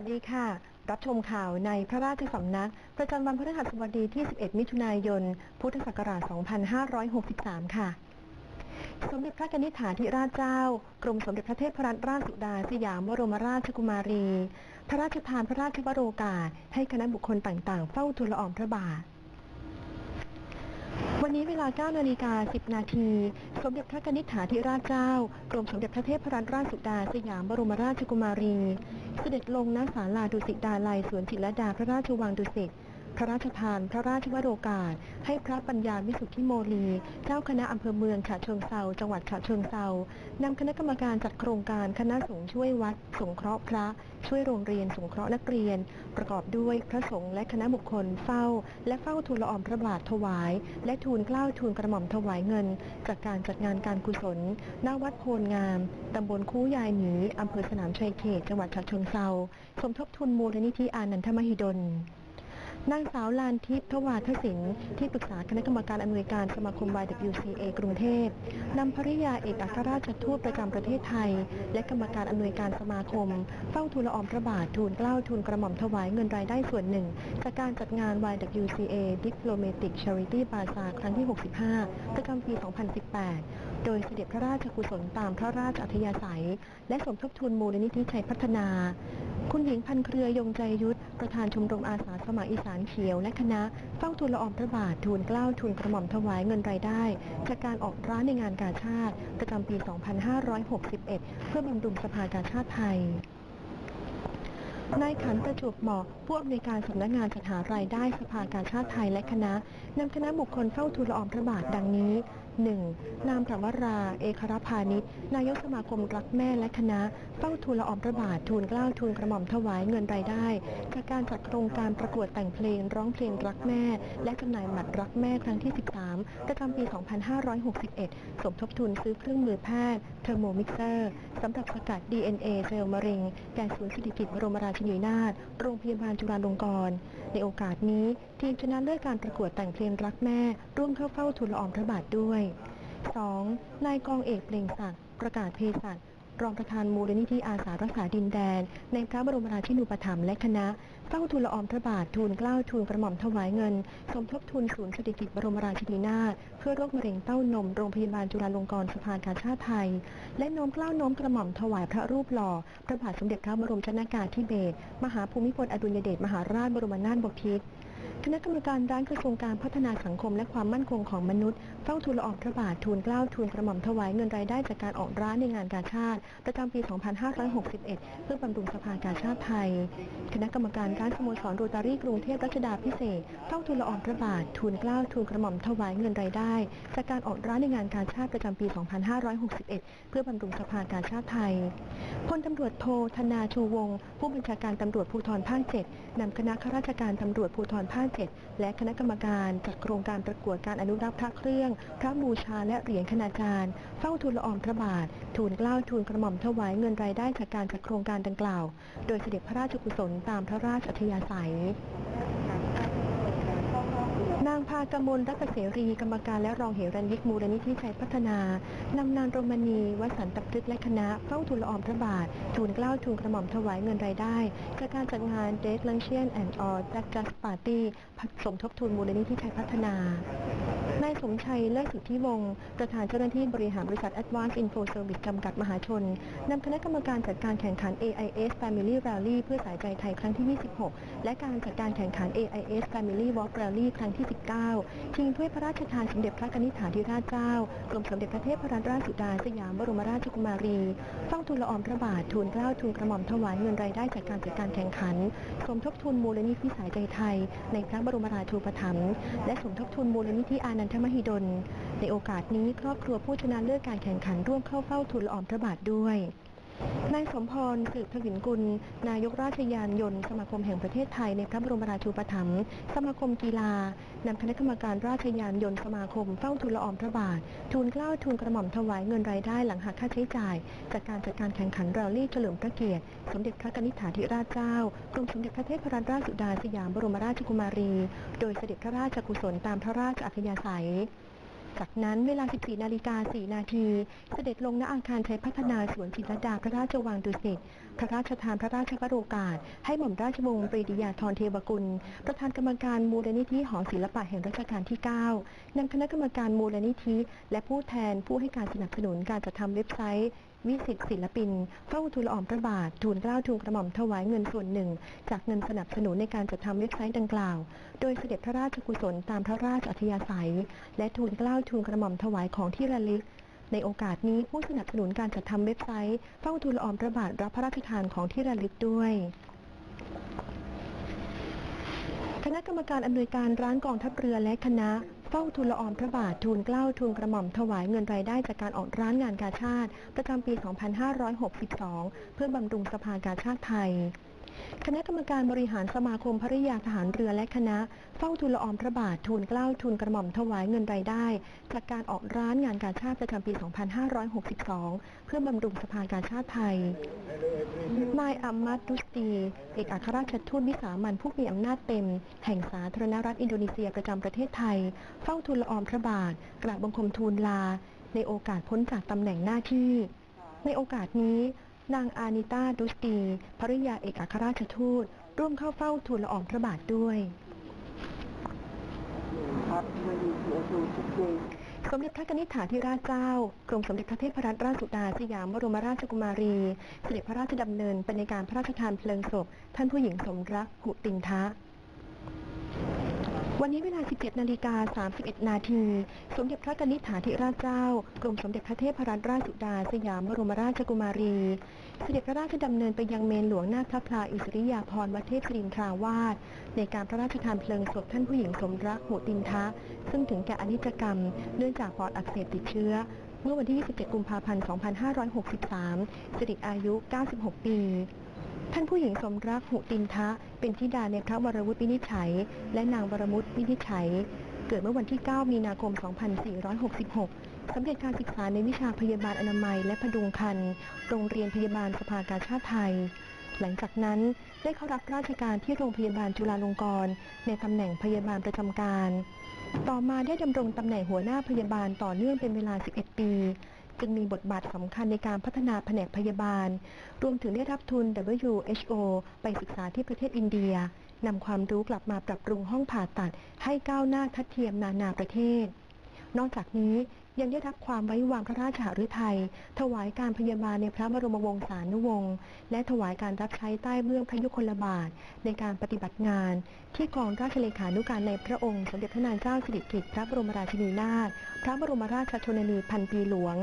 สวัสดีค่ะ รับชมข่าวในพระราชสำนัก ประจำวันพฤหัสบดีที่ 11 มิถุนายน พุทธศักราช 2563 ค่ะ สมเด็จพระนิธิฐาธิราชเจ้า กรมสมเด็จพระเทพรัตนราชสุดาสยามบรมราชกุมารี พระราชทานพระราชวโรกาส ให้คณะบุคคลต่างๆ เฝ้าทูลละอองพระบาท วันนี้เวลา 9 นาฬิกา 10 นาที สมเด็จพระนิธิฐาธิราชเจ้า กรมสมเด็จพระเทพรัตนราชสุดา สยามบรมราชกุมารี เสด็จลงณศาลาดุสิตดาลัยสวนจิตรลดาพระราชวังดุสิต พระราชทาน พระราชวโรกาส ให้พระปัญญาวิสุทธิโมลี เจ้าคณะอำเภอเมืองฉะเชิงเซาจังหวัดฉะเชิงเซานำคณะกรรมการจัดโครงการคณะสงฆ์ช่วยวัด สงเคราะห์พระ ช่วยโรงเรียน สงเคราะห์นักเรียน ประกอบด้วยพระสงฆ์และคณะบุคคลเฝ้า และเฝ้าทูลละอองพระบาทถวาย และทูลเกล้าทูลกระหม่อมถวายเงิน จากการจัดงานการกุศลณวัดโพลงามตำบลคูยายหนีอำเภอสนามชัยเขตจังหวัดฉะเชิงเซาสมทบทุนมูลนิธิอานันทมหิดล นางสาวลานทิพย์ทวาทศิลป์ที่ปรึกษาคณะกรรมการอำนวยการสมาคม YWCA กรุงเทพนำภริยาเอกอัครราชทูตประจำประเทศไทย และกรรมการอำนวยการสมาคม เฝ้าทูลละอองพระบาททูลเกล้าทูลกระหม่อมถวายเงินรายได้ส่วนหนึ่ง จากการจัดงาน YWCA Diplomatic Charity Bazaar ครั้งที่ 65 ประจำปี 2018 โดยเสด็จพระราชกุศลตามพระราชอัธยาศัย และสมทบทุนมูลนิธิชัยพัฒนา คุณหญิงพันเครือยงใจยุทธประธานชมรมอาสาสมัครอีสานเขียว และคณะเฝ้าทูลละอองพระบาททูลเกล้าทูลกระหม่อมถวายเงินรายได้ จากการออกร้านในงานกาชาติ ประจำปี 2561 เพื่อบำรุงสภากาชาติไทยนายขันประจวบเหมาะผู้อำนวยการสำนักงานจัดหารายได้สภากาชาติไทยและคณะนำคณะบุคคลเฝ้าทูลละอองพระบาทดังนี้ 1. นามพระวรา เอกรพานิชนายกสมาคมรักแม่และคณะ เฝ้าทูลละอองพระบาททูลเกล้าทูลกระหม่อมถวายเงินรายได้ จากการจัดโครงการประกวดแต่งเพลงร้องเพลงรักแม่ และจำหน่ายหมัดรักแม่ครั้งที่ 13 ประจำปี 2561 สมทบทุนซื้อเครื่องมือแพทย์เทอร์โมมิกเซอร์สำหรับสกัด DNA เซลล์มะเร็งแก่ศูนย์สิริกิติ์บรมราชินีนาถโรงพยาบาลจุฬาลงกรณ์ในโอกาสนี้ทีมชนะเลิศการประกวดแต่งเพลงรักแม่ ร่วมเข้าเฝ้าทูลละอองพระบาทด้วย 2. นายกองเอกเปล่งศักดิ์ประกาศเภสัชรองประธานมูลนิธิอาสารักษาดินแดน ในพระบรมราชินูปถัมภ์และคณะเฝ้าทูลละอองพระบาททูลเกล้าทูลกระหม่อมถวายเงิน สมทบทุนศูนย์สถิติบรมราชินีนาถเพื่อโรคมะเร็งเต้านมโรงพยาบาลจุฬาลงกรณ์สภากาชาติไทย และโน้มเกล้าโน้มกระหม่อมถวายพระรูปหล่อ พระบาทสมเด็จพระบรมชนากาธิเบศรมหาภูมิพลอดุลยเดชมหาราชบรมนาถบพิตร คณะกรรมการด้านกระทรวงการพัฒนาสังคมและความมั่นคงของมนุษย์เฝ้าทูลละอองพระบาททูลเกล้าทูลกระหม่อมถวายเงินรายได้จากการออกร้านในงานกาชาติ ประจำปี 2561 เพื่อบำรุงสภากาชาติไทย คณะกรรมการด้านสโมสรโรตารี่กรุงเทพรัชดาพิเศษเฝ้าทูลละอองพระบาททูลเกล้าทูลกระหม่อมถวายเงินรายได้จากการออกร้านในงานกาชาติประจำปี 2561 เพื่อบำรุงสภากาชาติไทยพลตำรวจโทธนาชูวงศ์ผู้บัญชาการตำรวจภูธรภาค 7นำคณะข้าราชการตำรวจภูธรภาค7 และคณะกรรมการจัดโครงการประกวดการอนุรักษ์พระเครื่อง พระบูชาและเหรียญคณาจารย์เฝ้าทูลละอองพระบาท ทูลเกล้าทูลกระหม่อมถวายเงินรายได้จากการจัดโครงการดังกล่าว โดยเสด็จพระราชกุศลตามพระราชอัธยาศัย นางพากมลรัตเสรี กรรมการและรองเหรัญยิกมูลนิธิชัยพัฒนานำนางโรมณีวสันตพฤกษ์และคณะเฝ้าทูลออมพระบาท ทูลเกล้าทูลกระหม่อมถวายเงินรายได้จากการจัดงาน d e c l a n t i o n and All Jack Just Party สมทบทุนมูลนิธิชัยพัฒนา นายสมชัยเลิศสุทธิวงศ์ประธานเจ้าหน้าที่บริหารบริษัท Advanced Info Service จำกัดมหาชน นำคณะกรรมการจัดการแข่งขัน AIS Family Rally เพื่อสายใจไทยครั้งที่ 26 และการจัดการแข่งขัน AIS Family Walk Rally ครั้งที่ 19 ชิงถ้วยพระราชทานสมเด็จพระนิธิฐาธิราชเจ้ากรมสมเด็จพระเทพรัตนราชสุดาสยามบรมราชกุมารีเฝ้าทูลละอองพระบาททูลเกล้าทูลกระหม่อมถวายเงินรายได้จากการจัดการแข่งขัน สมทบทุนมูลนิธิสายใจไทย ในพระบรมราชูปถัมภ์และสมทบทุนมูลนิธิอานันธมหิดลในโอกาสนี้ครอบครัวผู้ชนะเลิศการแข่งขันร่วมเข้าเฝ้าทูลละอองพระบาทด้วย นายสมพรสืบทวินกุล นายกราชยานยนต์สมาคมแห่งประเทศไทยในพระบรมราชูปถัมภ์สมาคมกีฬานำคณะกรรมการราชยานยนต์สมาคมเฝ้าทูลละอองพระบาท ทูลเกล้าทูลกระหม่อมถวายเงินรายได้หลังหักค่าใช้จ่าย จากการจัดการแข่งขันแรลลี่เฉลิมพระเกียรติ สมเด็จพระนิธิฐาธิราชเจ้ากรมสมเด็จพระเทพรัตนราชสุดาสยามบรมราชกุมารี โดยเสด็จพระราชกุศลตามพระราชอัธยาศัย จากนั้นเวลา 14 นาฬิกา 4 นาที เสด็จลงณอาคารชัยพัฒนาสวนจิตรลดาพระราชวังดุสิต พระราชทานพระราชวโรกาส ให้หม่อมราชวงศ์ปรีดียาธรเทวกุล ประธานกรรมการมูลนิธิหอศิลปะแห่งรัชกาลที่ 9นำคณะกรรมการมูลนิธิ และผู้แทนผู้ให้การสนับสนุนการจัดทำเว็บไซต์ วิสิตศิลปินเฝ้าทูลอองพระบาท ทูลเกล้าทูลกระหม่อมถวายเงินส่วนหนึ่ง จากเงินสนับสนุนในการจัดทำเว็บไซต์ดังกล่าว โดยเสด็จพระราชกุศลตามพระราชอัธยาศัย และทูลเกล้าทูลกระหม่อมถวายของที่ระลึกในโอกาสนี้ผู้สนับสนุนการจัดทำเว็บไซต์เฝ้าทูลอองพระบาทรับพระราชทานของที่ระลึกด้วยคณะกรรมการอำนวยการร้านกองทัพเรือและคณะ เฝ้าทูลละอองพระบาททูลเกล้าทูลกระหม่อมถวายเงินรายได้จากการออกร้านงานกาชาติประจำปี 2562 เพื่อบำรุงสภากาชาติไทย คณะกรรมการบริหารสมาคมภริยาทหารเรือและคณะ เฝ้าทูลละอองพระบาททูลเกล้าทูลกระหม่อมถวายเงินรายได้ จากการออกร้านงานการชาติประจำปี 2562 เพื่อบำรุงสภากาชาติไทย นายอัมมัดดุสตีเอกอัครราชทูตวิสามันผู้มีอำนาจเต็ม แห่งสาธารณรัฐอินโดนีเซียประจำประเทศไทย เฝ้าทูลละอองพระบาท กราบบังคมทูลลา ในโอกาสพ้นจากตำแหน่งหน้าที่ ในโอกาสนี้ นางอานิตาดุสตีภริยาเอกอัครราชทูต ร่วมเข้าเฝ้าทูลละอองพระบาทด้วยสมเด็จพระนิธิถาธิราชเจ้า กรมสมเด็จพระเทพรัตนราชสุดาสยามบรมราชกุมารี เสด็จพระราชดำเนินไปในการพระราชทานเพลิงศพ ท่านผู้หญิงสมรัก หุตินทะ วันนี้เวลา 17 นาฬิกา 31 นาที สมเด็จพระนิธิถาธิราชเจ้า กรมสมเด็จพระเทพรัตนราชสุดา สยามบรมราชกุมารี เสด็จพระราชดำเนินไปยังเมนหลวงหน้าพระพลาอิสริยาภรณ์วัดเทพศรินทราวาสในการพระราชทานเพลิงศพท่านผู้หญิงสมรักหุตินทะ ซึ่งถึงแก่อนิจกรรม เนื่องจากปอดอักเสบติดเชื้อ เมื่อวันที่ 27 กุมภาพันธ์ 2563 สิริอายุ 96 ปี ท่านผู้หญิงสมรักหุตินทะ เป็นธิดาในพระวรวุฒิวินิจฉัย และนางวรมุตวินิจฉัย เกิดเมื่อวันที่ 9 มีนาคม 2466 สำเร็จการศึกษาในวิชาพยาบาลอนามัยและพดุงครรภ์โรงเรียนพยาบาลสภากาชาติไทย หลังจากนั้นได้เข้ารับราชการที่โรงพยาบาลจุฬาลงกรณ์ในตำแหน่งพยาบาลประจำการ ต่อมาได้ดำรงตำแหน่งหัวหน้าพยาบาลต่อเนื่องเป็นเวลา 11 ปี จึงมีบทบาทสำคัญในการพัฒนาแผนกพยาบาล รวมถึงได้รับทุน WHO ไปศึกษาที่ประเทศอินเดียนำความรู้กลับมาปรับปรุงห้องผ่าตัดให้ก้าวหน้าทัดเทียมนานาประเทศ นอกจากนี้ ยังได้รับความไว้วางพระราชหฤทัยถวายการพยาบาลในพระบรมวงศานุวงศ์และถวายการรับใช้ใต้เบื้องพระยุคลบาทในการปฏิบัติงาน ที่กองราชเลขานุการในพระองค์สมเด็จพระนางเจ้าสิริกิติ์พระบรมราชินีนาถพระบรมราชชนนีพันปีหลวง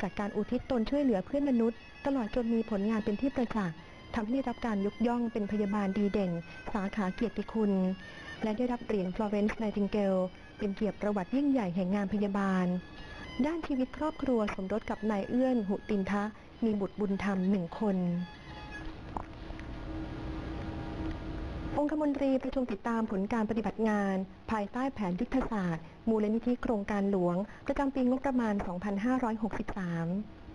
จากการอุทิศตนช่วยเหลือเพื่อนมนุษย์ ตลอดจนมีผลงานเป็นที่ประจักษ์ทำให้ได้รับการยกย่องเป็นพยาบาลดีเด่น สาขาเกียรติคุณ และได้รับเหรียญ Florence Nightingale เป็นเกียรติประวัติยิ่งใหญ่แห่งงานพยาบาล ด้านชีวิตครอบครัวสมรสกับนายเอื้อนหุตินทะ มีบุตรบุญธรรมหนึ่งคน องคมนตรีประชุมติดตามผลการปฏิบัติงาน ภายใต้แผนยุทธศาสตร์ มูลนิธิโครงการหลวง ประจำปีงบประมาณ 2563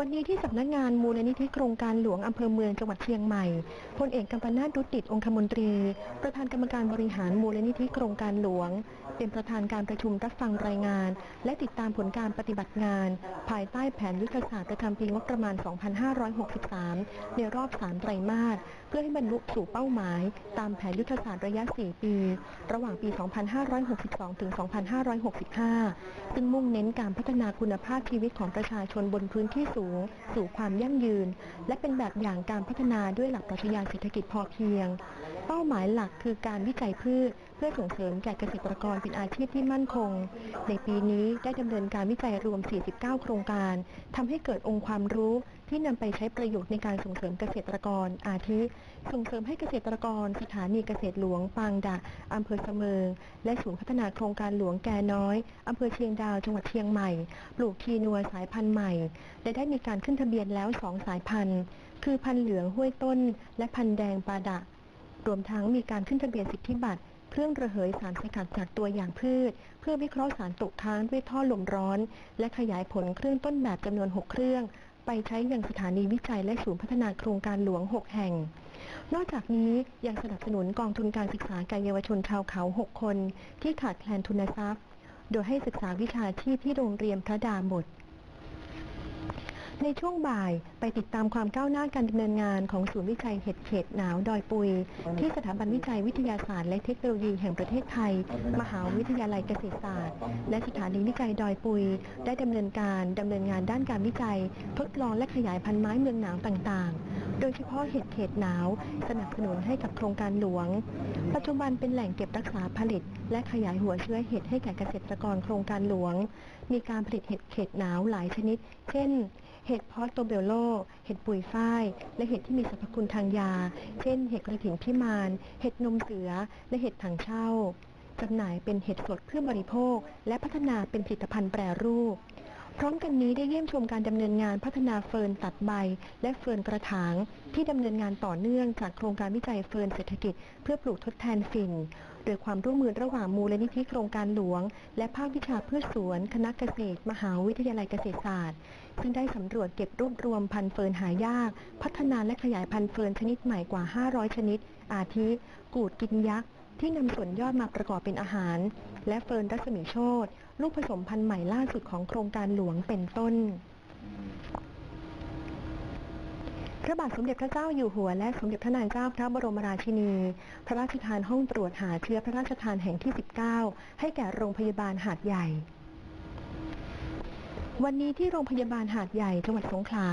วันนี้ที่สำนักงานมูลนิธิโครงการหลวงอำเภอเมืองจังหวัดเชียงใหม่ พลเอกกัมปนาตดุติตองคมนตรี ประธานกรรมการบริหารมูลนิธิโครงการหลวง เป็นประธานการประชุมรับฟังรายงาน และติดตามผลการปฏิบัติงาน ภายใต้แผนยุทธศาสตร์ประจำปีงบประมาณ 2563 ในรอบ 3 ไตรมาส พื่อให้บรรลุสู่เป้าหมาย ตามแผนยุทธศาสตร์ระยะ 4 ปี ระหว่างปี 2562 ถึง 2565 ซึ่งมุ่งเน้นการพัฒนาคุณภาพชีวิตของประชาชนบนพื้นที่สูง สู่ความยั่งยืน และเป็นแบบอย่างการพัฒนาด้วยหลักปรัชญาเศรษฐกิจพอเพียง เป้าหมายหลักคือการวิจัยพืชเพื่อส่งเสริมแก่เกษตรกรเป็นอาชีพที่มั่นคง ในปีนี้ได้ดำเนินการวิจัยรวม 49 โครงการทำให้เกิดองค์ความรู้ที่นำไปใช้ประโยชน์ในการส่งเสริมเกษตรกร อาทิ ส่งเสริมให้เกษตรกร สถานีเกษตรหลวงปางดะอำเภอเสมิง และศูนย์พัฒนาโครงการหลวงแกน้อยอำเภอเชียงดาวจังหวัดเชียงใหม่ ปลูกทีนัวสายพันธุ์ใหม่ และได้มีการขึ้นทะเบียนแล้ว2สายพันธุ์ คือพันธุ์เหลืองห้วยต้น และพันธุ์แดงปาดะ รวมทั้งมีการขึ้นทะเบียนสิทธิบัตร เครื่องระเหยสารสกัดจากตัวอย่างพืช เพื่อวิเคราะห์สารตกค้างด้วยท่อลมร้อน และขยายผลเครื่องต้นแบบจำนวน 6 เครื่อง ไปใช้ยังสถานีวิจัยและศูนย์พัฒนาโครงการหลวง 6 แห่ง นอกจากนี้ยังสนับสนุนกองทุนการศึกษาแก่เยาวชนชาวเขา 6 คน ที่ขาดแคลนทุนทรัพย์ โดยให้ศึกษาวิชาชีพที่โรงเรียนพระดาบท ในช่วงบ่ายไปติดตามความก้าวหน้าการดำเนินงานของศูนย์วิจัยเห็ดเขตหนาวดอยปุย ที่สถาบันวิจัยวิทยาศาสตร์และเทคโนโลยีแห่งประเทศไทย มหาวิทยาลัยเกษตรศาสตร์ และสถานีวิจัยดอยปุย ได้ดำเนินการดำเนินงานด้านการวิจัย ทดลองและขยายพันธุ์ไม้เมืองหนาวต่างๆ โดยเฉพาะเห็ดเขตหนาว สนับสนุนให้กับโครงการหลวง ปัจจุบันเป็นแหล่งเก็บรักษาผลิต และขยายหัวเชื้อเห็ดให้แก่เกษตรกรโครงการหลวง มีการผลิตเห็ดเขตหนาวหลายชนิด เช่น เห็ดพอสโตเบลโล เห็ดปุยฝ้าย และเห็ดที่มีสรรพคุณทางยา เช่น เห็ดกระถิ่นพิมาน เห็ดนมเสือ และเห็ดถังเช่าจำหน่ายเป็นเห็ดสดเพื่อบริโภค และพัฒนาเป็นผลิตภัณฑ์แปรรูป พร้อมกันนี้ได้เยี่ยมชมการดำเนินงานพัฒนาเฟิร์นตัดใบ และเฟิร์นกระถาง ที่ดำเนินงานต่อเนื่องจากโครงการวิจัยเฟิร์นเศรษฐกิจ เพื่อปลูกทดแทนฝิ่น โดยความร่วมมือระหว่างมูลนิธิโครงการหลวง และภาควิชาพืชสวน คณะเกษตร มหาวิทยาลัยเกษตรศาสตร์ ซึ่งได้สำรวจเก็บรวบรวมพันธุ์เฟิร์นหายาก พัฒนาและขยายพันธุ์เฟิร์นชนิดใหม่กว่า 500 ชนิด อาทิ กูดกินยักษ์ที่นำส่วนยอดมาประกอบเป็นอาหาร และเฟิร์นรัศมีโชตลูกผสมพันธุ์ใหม่ล่าสุดของโครงการหลวงเป็นต้น ระบาทสมเด็จพระเจ้าอยู่หัว และสมเด็จพระนางเจ้าพระบรมราชินี พระราชทานห้องตรวจหาเชื้อพระราชทานแห่งที่ 19 ให้แก่โรงพยาบาลหาดใหญ่ วันนี้ที่โรงพยาบาลหาดใหญ่จังหวัดสงขลา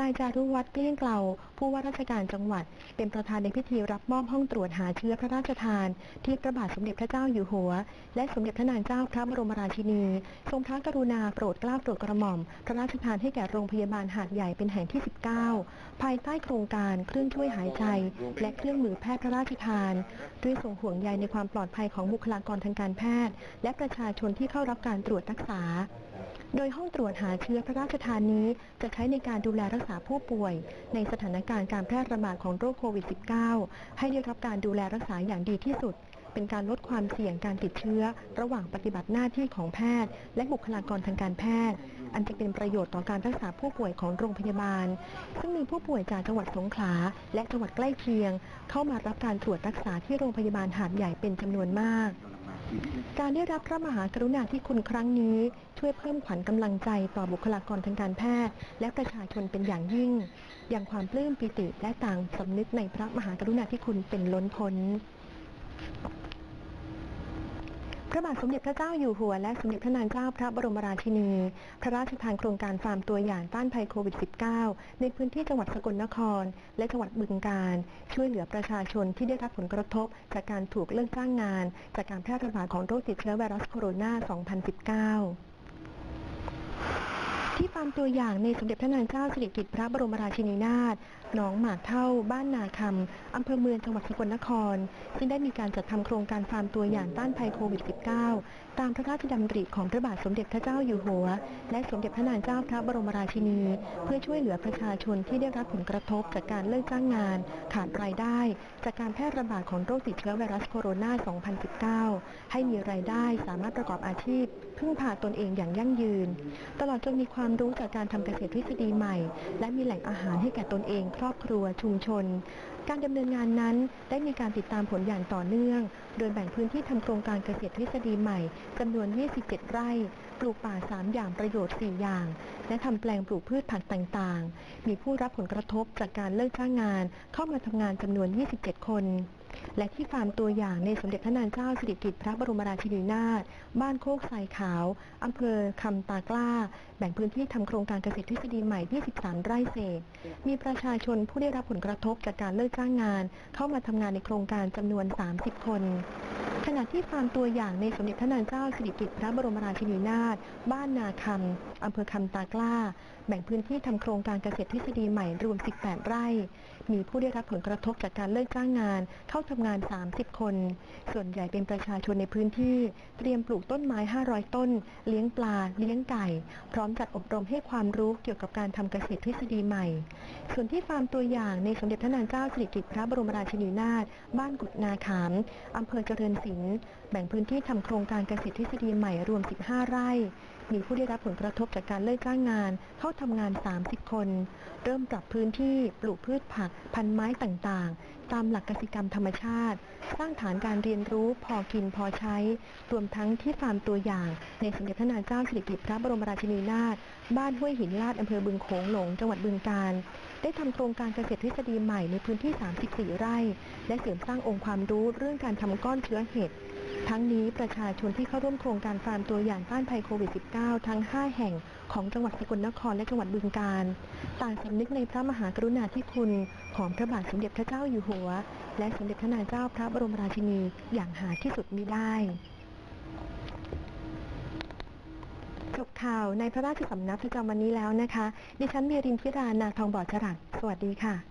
นายจารุวัฒน์เกลี้ยงเกลาผู้ว่าราชการจังหวัด เป็นประธานในพิธีรับมอบห้องตรวจหาเชื้อพระราชทาน ที่พระบาทสมเด็จพระเจ้าอยู่หัว และสมเด็จพระนางเจ้าพระบรมราชินี ทรงพระกรุณาโปรดเกล้าโปรดกระหม่อม พระราชทานให้แก่โรงพยาบาลหาดใหญ่เป็นแห่งที่ 19 ภายใต้โครงการเครื่องช่วยหายใจ และเครื่องมือแพทย์พระราชทาน ด้วยทรงห่วงใยในความปลอดภัยของบุคลากรทางการแพทย์ และประชาชนที่เข้ารับการตรวจรักษา โดยห้องตรวจหาเชื้อพระราชทานนี้ จะใช้ในการดูแลรักษาผู้ป่วย ในสถานการณ์การแพร่ระบาดของโรคโควิด -19 ให้ได้รับการดูแลรักษาอย่างดีที่สุด เป็นการลดความเสี่ยงการติดเชื้อ ระหว่างปฏิบัติหน้าที่ของแพทย์ และบุคลากรทางการแพทย์ อันจะเป็นประโยชน์ต่อการรักษาผู้ป่วยของโรงพยาบาล ซึ่งมีผู้ป่วยจากจังหวัดสงขลาและจังหวัดใกล้เคียง เข้ามารับการตรวจรักษาที่โรงพยาบาลหาดใหญ่เป็นจำนวนมาก การได้รับพระมหากรุณาธิคุณครั้งนี้ ช่วยเพิ่มขวัญกำลังใจต่อบุคลากรทางการแพทย์ และประชาชนเป็นอย่างยิ่ง อย่างความปลื้มปิติและต่างสำนึกในพระมหากรุณาธิคุณเป็นล้นพ้น พระบาทสมเด็จพระเจ้าอยู่หัวและสมเด็จพระนางเจ้าพระบรมราชินี พระราชทานโครงการฟาร์มตัวอย่างต้านภัยโควิด -19 ในพื้นที่จังหวัดสกลนคร และจังหวัดบึงกาฬช่วยเหลือประชาชนที่ได้รับผลกระทบ จากการถูกเลิกจ้างงาน จากการแพร่ระบาดของโรคติดเชื้อไวรัสโคโรนา 2019ที่ฟาร์มตัวอย่างในสมเด็จพระนางเจ้าสิริกิติ์พระบรมราชินีนาถ หนองหมากเท่า บ้านนาคำอำเภอเมืองจังหวัดสกลนคร ซึ่งได้มีการจัดทำโครงการฟาร์มตัวอย่างต้านภัยโควิด -19 ตามพระราชดำริของพระบาทสมเด็จพระเจ้าอยู่หัว และสมเด็จพระนางเจ้าพระบรมราชินี เพื่อช่วยเหลือประชาชนที่ได้รับผลกระทบจากการเลิกจ้างงาน ขาดรายได้ จากการแพร่ระบาดของโรคติดเชื้อไวรัสโคโรนา 2019 ให้มีรายได้สามารถประกอบอาชีพพึ่งพาตนเองอย่างยั่งยืน ตลอดจนมีความรู้จากการทำเกษตรทฤษฎีใหม่ และมีแหล่งอาหารให้แก่ตนเองครอบครัว ชุมชน การดำเนินงานนั้นได้มีการติดตามผลอย่างต่อเนื่อง โดยแบ่งพื้นที่ทำโครงการเกษตรทฤษฎีใหม่จำนวน 27 ไร่ ปลูกป่า 3 อย่างประโยชน์ 4 อย่าง และทำแปลงปลูกพืชผักต่างๆ มีผู้รับผลกระทบจากการเลิกจ้างงานเข้ามาทำงานจำนวน 27 คน และที่ฟาร์มตัวอย่างในสมเด็จพระนางเจ้าสิริกิติ์พระบรมราชินีนาถ บ้านโคกทรายขาว อำเภอคำตากล้า แบ่งพื้นที่ทำโครงการเกษตรทฤษฎีใหม่ 23 ไร่เศษ มีประชาชนผู้ได้รับผลกระทบจากการเลิกจ้างงาน เข้ามาทำงานในโครงการจำนวน 30 คนขณะที่ฟาร์มตัวอย่างในสมเด็จพระนางเจ้าสิริกิติ์พระบรมราชินีนาถ บ้านนาคำ อำเภอคำตากล้า แบ่งพื้นที่ทำโครงการเกษตรทฤษฎีใหม่รวม 18 ไร่ มีผู้ได้รับผลกระทบจากการเลิกจ้างงาน เข้าทำงาน 30 คน ส่วนใหญ่เป็นประชาชนในพื้นที่ เตรียมปลูกต้นไม้ 500 ต้น เลี้ยงปลา เลี้ยงไก่ พร้อมจัดอบรมให้ความรู้เกี่ยวกับการทำเกษตรทฤษฎีใหม่ ส่วนที่ฟาร์มตัวอย่างในสมเด็จพระนางเจ้าสิริกิติ์พระบรมราชินีนาถ บ้านกุดนาขามอำเภอเจริญศิลป์ แบ่งพื้นที่ทำโครงการเกษตรทฤษฎีใหม่รวม 15 ไร่ มีผู้ได้รับผลกระทบจากการเลิกจ้างงาน เข้าทำงาน 30 คน เริ่มปรับพื้นที่ปลูกพืชผัก พันไม้ต่างๆ ตามหลักกสิกรรมธรรมชาติ สร้างฐานการเรียนรู้พอกินพอใช้ รวมทั้งที่ฟาร์มตัวอย่าง ในสมเด็จพระนางเจ้าสิริกิติ์พระบรมราชินีนาถบ้านห้วยหินลาดอำเภอบึงโขงหลง จังหวัดบึงกาฬได้ทำโครงการเกษตรทฤษฎีใหม่ในพื้นที่ 34 ไร่ และเสริมสร้างองค์ความรู้เรื่องการทำก้อนเชื้อเห็ด ทั้งนี้ประชาชนที่เข้าร่วมโครงการฟาร์มตัวอย่างต้านภัยโควิด -19 ทั้ง 5 แห่งของจังหวัดสกลนครและจังหวัดบึงกาฬต่างสำนึกในพระมหากรุณาธิคุณของพระบาทสมเด็จพระเจ้าอยู่หัว และสมเด็จพระนางเจ้าพระบรมราชินีอย่างหาที่สุดมิได้จบข่าวในพระราชสำนักประจำวันนี้แล้วนะคะ ดิฉันเมรินทิรานาทองบอดจรัสสวัสดีค่ะ